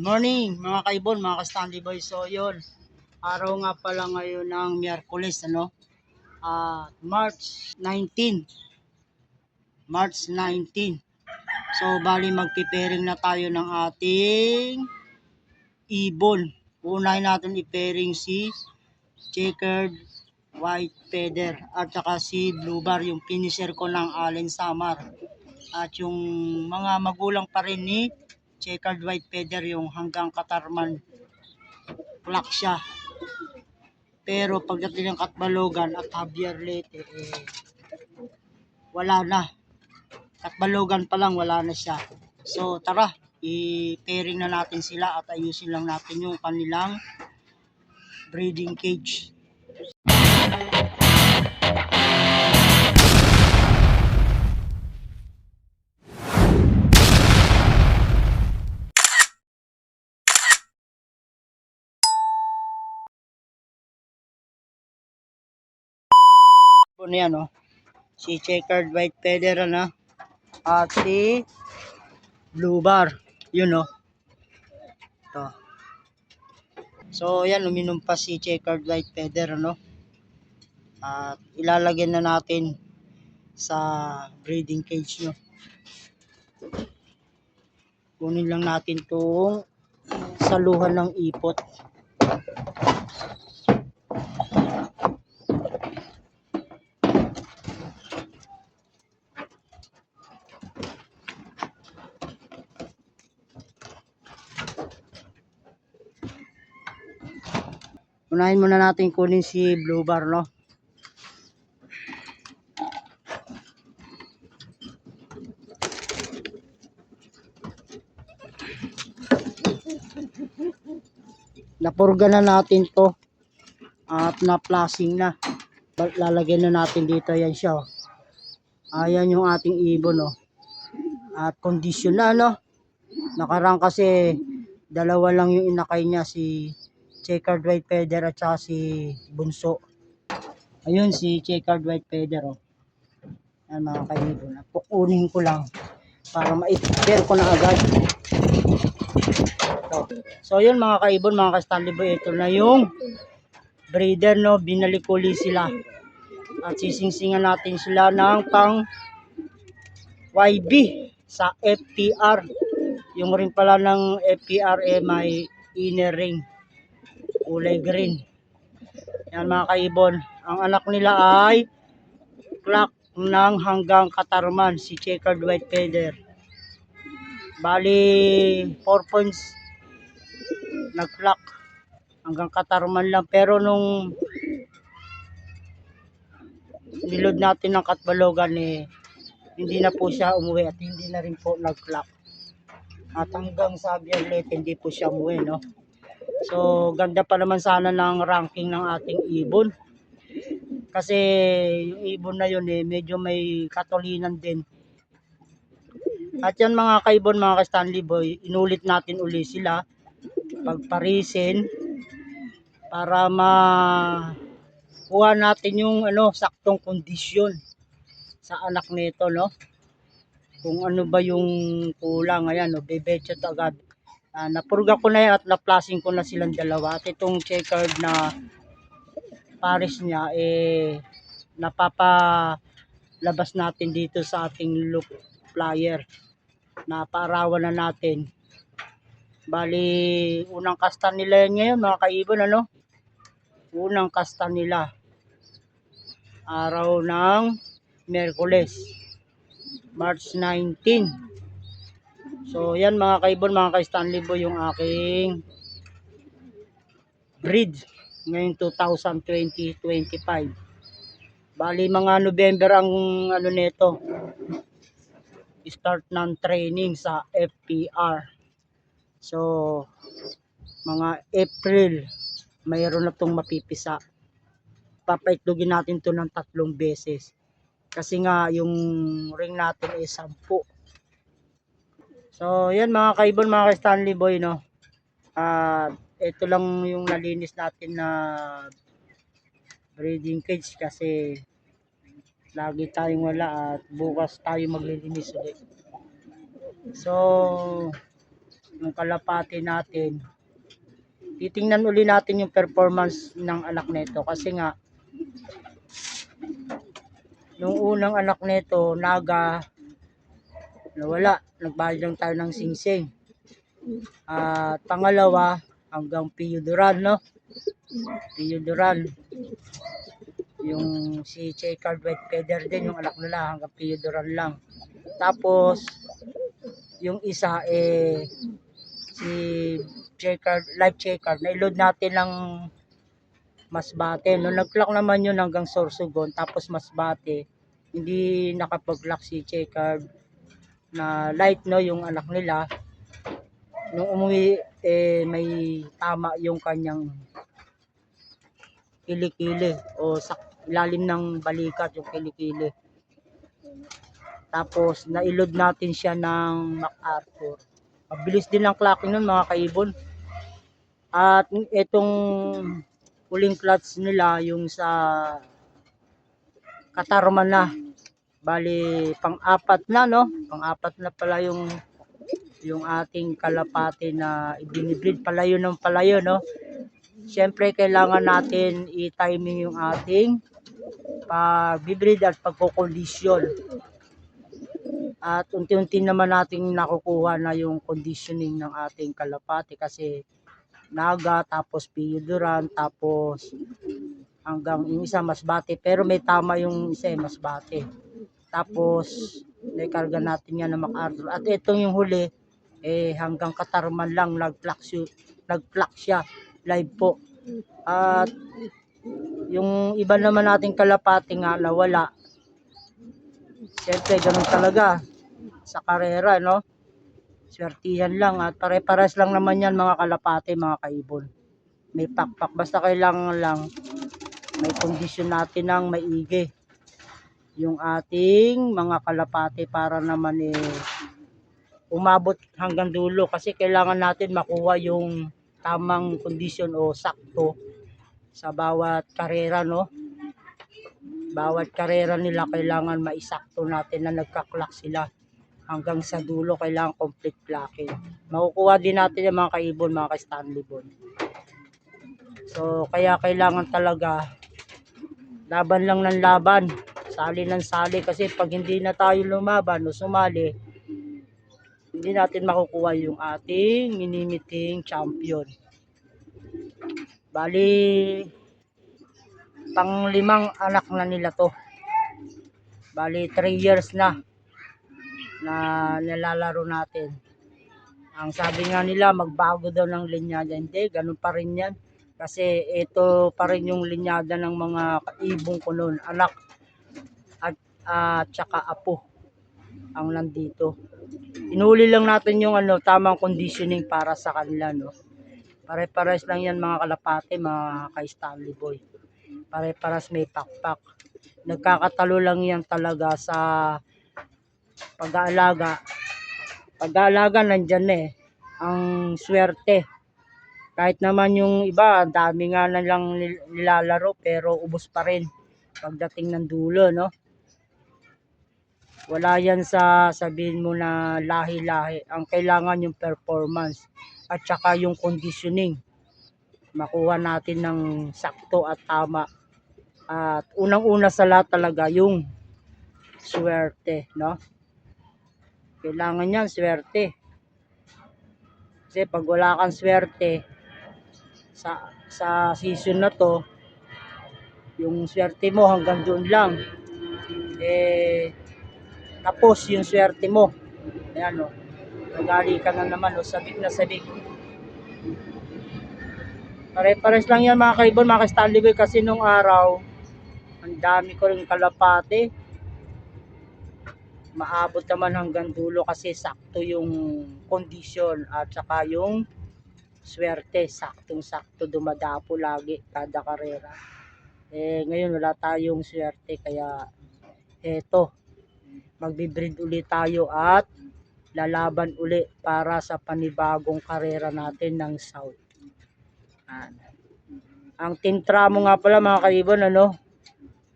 morning mga kaibon, mga ka-Stanley Boy. So yun, araw nga pala ngayon ng Miyerkules, ano? Ah, March 19. March 19. So bali magpiparing na tayo ng ating ibon. Unahin natin i-pairing si checkered white feather at saka si blue bar yung finisher ko ng Allen Samar. At yung mga magulang pa rin ni checkered white feather yung hanggang katarman black siya. Pero pagdating ng Katbalogan at Javier Lete, eh, wala na. Katbalogan pa lang, wala na siya. So tara, i-pairing na natin sila at ayusin lang natin yung kanilang breeding cage. Po na yan, oh. Si checkered white feather, ano? At si blue bar. Yun, oh. Ito. So, yan, uminom pa si checkered white feather, ano? At ilalagyan na natin sa breeding cage nyo. Kunin lang natin itong saluhan ng ipot. Unahin muna natin kunin si blue bar, no? Napurga na natin to at na-flashing na. Lalagyan na natin dito, yan siya. Oh. Ayan yung ating ibon, oh. At condition na, no? Nakarang kasi dalawa lang yung inakay niya, si checkered white feather at saka si bunso. Ayun si checkered white feather oh. Yan mga kaibigan. Pukunin ko lang para ma-prepare ko na agad. So, so yun mga kaibon, mga ka-Stanley Boy, ito na yung breeder no, binalik uli sila. At sisingsingan natin sila ng pang YB sa FPR. Yung ring pala ng FPR eh may inner ring kulay green. Yan mga kaibon. Ang anak nila ay clock ng hanggang katarman si checkered white feather. Bali 4 points nag-clock hanggang katarman lang pero nung nilod natin ng katbalogan eh hindi na po siya umuwi at hindi na rin po nag-clock. At hanggang sa Biyerlet, hindi po siya umuwi, no? So, ganda pa naman sana ng ranking ng ating ibon. Kasi yung ibon na yun eh, medyo may katulinan din. At yan mga kaibon, mga ka-Stanley Boy, inulit natin uli sila. Pagparisin. Para ma kuha natin yung ano saktong kondisyon sa anak nito no? Kung ano ba yung kulang. Ayan no? Bebetchet agad Ah, napurga ko na yan at na-flashing ko na silang dalawa. At itong checkered na pares niya, eh, napapalabas natin dito sa ating loop flyer na paarawan na natin. Bali, unang kasta nila yan ngayon, mga kaibon, ano? Unang kasta nila. Araw ng Merkules, March 19. So, yan mga kaibon, mga ka-Stanley Boy, yung aking breed ngayong 2020-25. Bali, mga November ang ano nito, start ng training sa FPR. So, mga April, mayroon na itong mapipisa. Papaitlogin natin to ng tatlong beses. Kasi nga, yung ring natin ay 10. So, yan mga kaibon, mga ka-Stanley Boy, no? At ito lang yung nalinis natin na breeding cage kasi lagi tayong wala at bukas tayo maglilinis ulit. So, yung kalapati natin. Titingnan uli natin yung performance ng anak nito kasi nga nung unang anak nito, naga, nawala. Nagbayad lang tayo ng singsing. At pangalawa, hanggang Piyuduran, no? Piyuduran. Yung si Checkered White Feather din, yung anak nila, hanggang Piyuduran lang. Tapos, yung isa, eh, si Checkered, Live Checkered, na-load natin ng Masbate. Nung nag-clock naman yun hanggang Sorsogon, tapos Masbate, hindi nakapag-lock si Checkered na light, no, yung anak nila. Nung umuwi, eh, may tama yung kanyang kilikili o sa ilalim ng balikat yung kilikili. Tapos, nailod natin siya ng MacArthur. Mabilis din ang clocking nun mga kaibon. At itong huling clutch nila, yung sa Katarman na. Bali, pang-apat na, no? Pang-apat na pala yung yung ating kalapati na ibinibreed palayo ng palayo, no? Siyempre, kailangan natin i-timing yung ating pag-breed at pagkukondisyon. At unti-unti naman nating nakukuha na yung conditioning ng ating kalapati kasi naga, tapos piyuduran, tapos hanggang yung isa masbate. Pero may tama yung isa eh, masbate. Tapos, naikarga natin yan ng MacArthur. At itong yung huli, eh hanggang katarman lang siya, nag-pluck siya live po. At yung iba naman nating kalapati nga nawala. Siyempre, ganun talaga sa karera, no? Swertihan lang at pare-pares lang naman yan mga kalapati, mga kaibon. May pakpak. Basta kailangan lang may kondisyon natin ng maigi yung ating mga kalapati para naman eh umabot hanggang dulo. Kasi kailangan natin makuha yung tamang kondisyon o sakto sa bawat karera no? Bawat karera nila kailangan maisakto natin na nagka-clock sila. Hanggang sa dulo kailangan complete clocking makukuha din natin yung mga kaibon mga ka-Stanley Bon so kaya kailangan talaga laban lang ng laban sali ng sali kasi pag hindi na tayo lumaban o sumali hindi natin makukuha yung ating minimiting champion. Bali, pang limang anak na nila to. Bali, 3 years na na nilalaro natin. Ang sabi nga nila, magbago daw ng linyada. Hindi, ganun pa rin yan. Kasi ito pa rin yung linyada ng mga kaibong ko noon. Anak at uh, tsaka apo ang nandito. Inuli lang natin yung ano, tamang conditioning para sa kanila, no. Pare-pares lang yan mga kalapate, mga kay Stanley Boy. Pare-pares may pakpak. Nagkakatalo lang yan talaga sa pag-aalaga. Pag-aalaga nandyan eh. Ang swerte. Kahit naman yung iba, dami nga na lang nilalaro pero ubos pa rin pagdating ng dulo, no? Wala yan sa sabihin mo na lahi-lahi. Ang kailangan yung performance at saka yung conditioning. Makuha natin ng sakto at tama. At unang-una sa lahat talaga yung swerte, no? Kailangan yan, swerte. Kasi pag wala kang swerte sa sa season na to, yung swerte mo hanggang doon lang. Eh, tapos yung swerte mo. Ayan o. Nagali ka na naman o. Sabik na sabik. Pare-pares lang yan mga kaibon, mga ka-Stanley. Kasi nung araw, ang dami ko rin kalapate. Maabot naman hanggang dulo kasi sakto yung kondisyon at saka yung swerte. Saktong-sakto dumadapo lagi kada karera. Eh, ngayon wala tayong swerte kaya eto magbibreed ulit tayo at lalaban uli para sa panibagong karera natin ng South. Yan. Ang team tramo nga pala mga kaibon ano,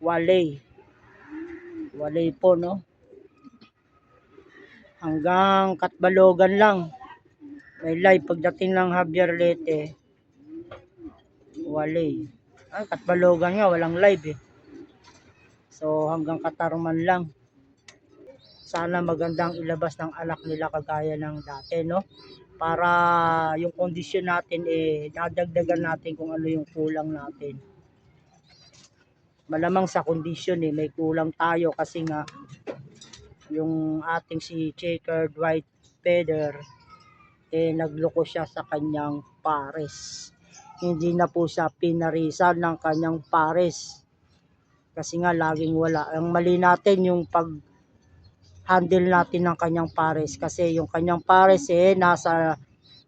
Walay. Walay po no. Hanggang Katbalogan lang. May live pagdating ng Javier Lete. Wala eh. Ay, Katbalogan nga, walang live eh. So hanggang Katarman lang. Sana magandang ilabas ng anak nila kagaya ng dati, no? Para yung kondisyon natin eh, nadagdagan natin kung ano yung kulang natin. Malamang sa kondisyon eh, may kulang tayo kasi nga yung ating si checkered white feather eh nagloko siya sa kanyang pares. Hindi na po siya pinarisan ng kanyang pares. Kasi nga laging wala. Ang mali natin yung pag handle natin ng kanyang pares kasi yung kanyang pares eh nasa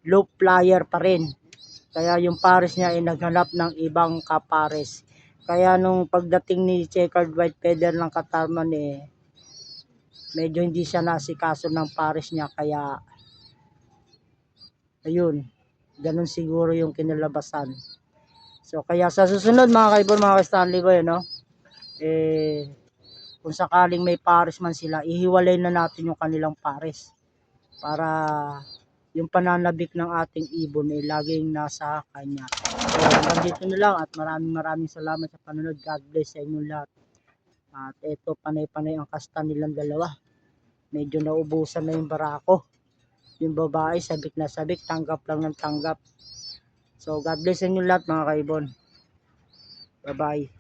loop flyer pa rin. Kaya yung pares niya ay naghanap ng ibang kapares. Kaya nung pagdating ni checkered white feather ng Katarman eh medyo hindi siya nasikaso ng pares niya kaya ayun ganun siguro yung kinalabasan so kaya sa susunod mga kaibon mga ka-Stanley ko no eh kung sakaling may pares man sila ihiwalay na natin yung kanilang pares para yung pananabik ng ating ibon ay laging nasa kanya so hanggang dito na lang at maraming maraming salamat sa panonood God bless sa inyong lahat at eto panay-panay ang kasta nilang dalawa medyo naubusan na yung barako. Yung babae, sabik na sabik, tanggap lang ng tanggap. So, God bless sa inyo lahat mga kaibon. Bye-bye.